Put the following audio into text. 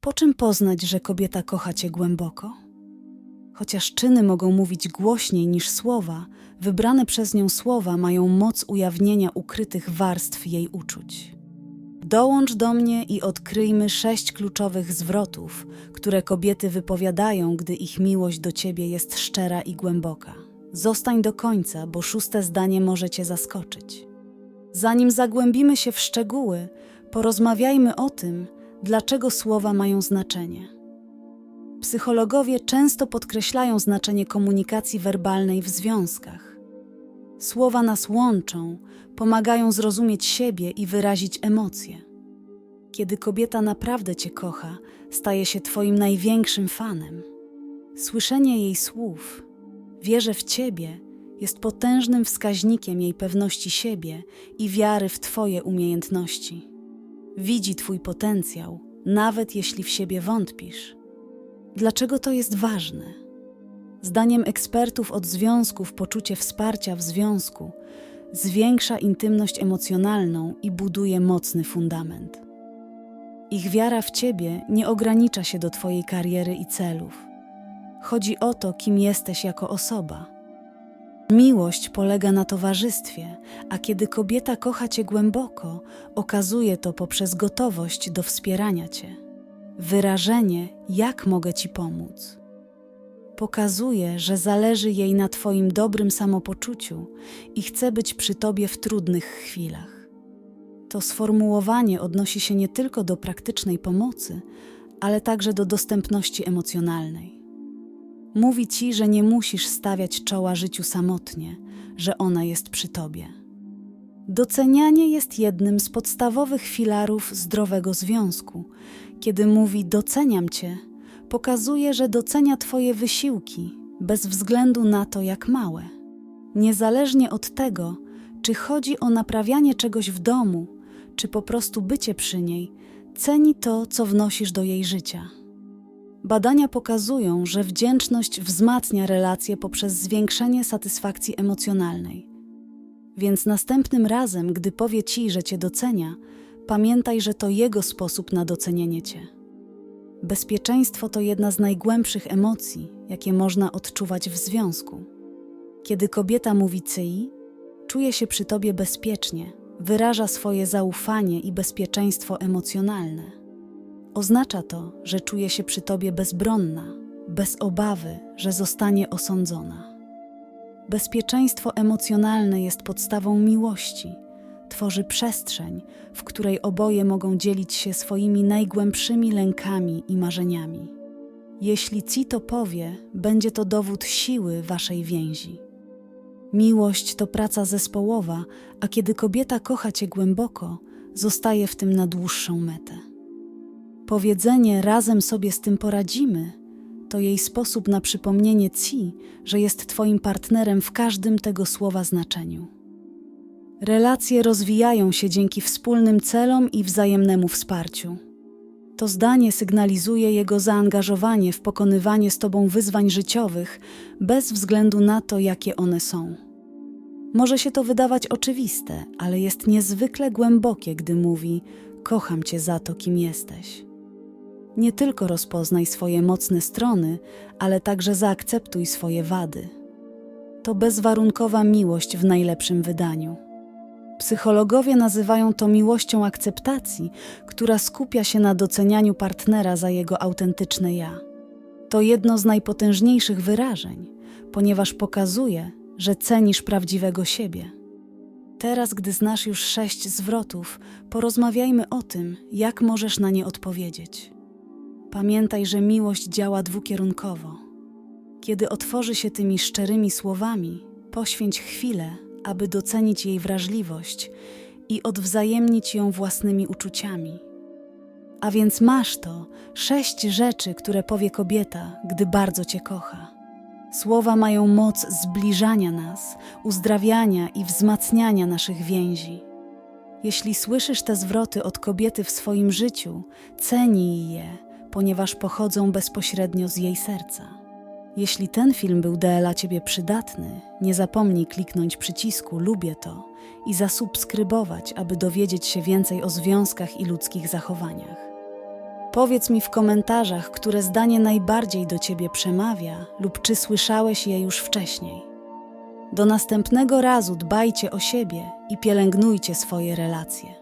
Po czym poznać, że kobieta kocha cię głęboko? Chociaż czyny mogą mówić głośniej niż słowa, wybrane przez nią słowa mają moc ujawnienia ukrytych warstw jej uczuć. Dołącz do mnie i odkryjmy sześć kluczowych zwrotów, które kobiety wypowiadają, gdy ich miłość do ciebie jest szczera i głęboka. Zostań do końca, bo szóste zdanie może cię zaskoczyć. Zanim zagłębimy się w szczegóły, porozmawiajmy o tym, dlaczego słowa mają znaczenie. Psychologowie często podkreślają znaczenie komunikacji werbalnej w związkach. Słowa nas łączą, pomagają zrozumieć siebie i wyrazić emocje. Kiedy kobieta naprawdę Cię kocha, staje się Twoim największym fanem. Słyszenie jej słów, wierzę w Ciebie, jest potężnym wskaźnikiem jej pewności siebie i wiary w Twoje umiejętności. Widzi Twój potencjał, nawet jeśli w siebie wątpisz. Dlaczego to jest ważne? Zdaniem ekspertów od związków poczucie wsparcia w związku zwiększa intymność emocjonalną i buduje mocny fundament. Ich wiara w ciebie nie ogranicza się do twojej kariery i celów. Chodzi o to, kim jesteś jako osoba. Miłość polega na towarzystwie, a kiedy kobieta kocha cię głęboko, okazuje to poprzez gotowość do wspierania cię. Wyrażenie, jak mogę ci pomóc pokazuje, że zależy jej na Twoim dobrym samopoczuciu i chce być przy Tobie w trudnych chwilach. To sformułowanie odnosi się nie tylko do praktycznej pomocy, ale także do dostępności emocjonalnej. Mówi Ci, że nie musisz stawiać czoła życiu samotnie, że ona jest przy Tobie. Docenianie jest jednym z podstawowych filarów zdrowego związku. Kiedy mówi doceniam Cię, pokazuje, że docenia Twoje wysiłki, bez względu na to, jak małe. Niezależnie od tego, czy chodzi o naprawianie czegoś w domu, czy po prostu bycie przy niej, ceni to, co wnosisz do jej życia. Badania pokazują, że wdzięczność wzmacnia relacje poprzez zwiększenie satysfakcji emocjonalnej. Więc następnym razem, gdy powie ci, że cię docenia, pamiętaj, że to jego sposób na docenienie cię. Bezpieczeństwo to jedna z najgłębszych emocji, jakie można odczuwać w związku. Kiedy kobieta mówi cyi, czuje się przy tobie bezpiecznie, wyraża swoje zaufanie i bezpieczeństwo emocjonalne. Oznacza to, że czuje się przy tobie bezbronna, bez obawy, że zostanie osądzona. Bezpieczeństwo emocjonalne jest podstawą miłości tworzy przestrzeń, w której oboje mogą dzielić się swoimi najgłębszymi lękami i marzeniami. Jeśli Ci to powie, będzie to dowód siły Waszej więzi. Miłość to praca zespołowa, a kiedy kobieta kocha Cię głęboko, zostaje w tym na dłuższą metę. Powiedzenie razem sobie z tym poradzimy to jej sposób na przypomnienie Ci, że jest Twoim partnerem w każdym tego słowa znaczeniu. Relacje rozwijają się dzięki wspólnym celom i wzajemnemu wsparciu. To zdanie sygnalizuje jego zaangażowanie w pokonywanie z Tobą wyzwań życiowych, bez względu na to, jakie one są. Może się to wydawać oczywiste, ale jest niezwykle głębokie, gdy mówi: Kocham Cię za to, kim jesteś. Nie tylko rozpoznaj swoje mocne strony, ale także zaakceptuj swoje wady. To bezwarunkowa miłość w najlepszym wydaniu. Psychologowie nazywają to miłością akceptacji, która skupia się na docenianiu partnera za jego autentyczne ja. To jedno z najpotężniejszych wyrażeń, ponieważ pokazuje, że cenisz prawdziwego siebie. Teraz, gdy znasz już sześć zwrotów, porozmawiajmy o tym, jak możesz na nie odpowiedzieć. Pamiętaj, że miłość działa dwukierunkowo. Kiedy otworzy się tymi szczerymi słowami, poświęć chwilę, aby docenić jej wrażliwość i odwzajemnić ją własnymi uczuciami. A więc masz to sześć rzeczy, które powie kobieta, gdy bardzo cię kocha. Słowa mają moc zbliżania nas, uzdrawiania i wzmacniania naszych więzi. Jeśli słyszysz te zwroty od kobiety w swoim życiu, cenij je, ponieważ pochodzą bezpośrednio z jej serca. Jeśli ten film był dla Ciebie przydatny, nie zapomnij kliknąć przycisku Lubię to i zasubskrybować, aby dowiedzieć się więcej o związkach i ludzkich zachowaniach. Powiedz mi w komentarzach, które zdanie najbardziej do ciebie przemawia lub czy słyszałeś je już wcześniej. Do następnego razu dbajcie o siebie i pielęgnujcie swoje relacje.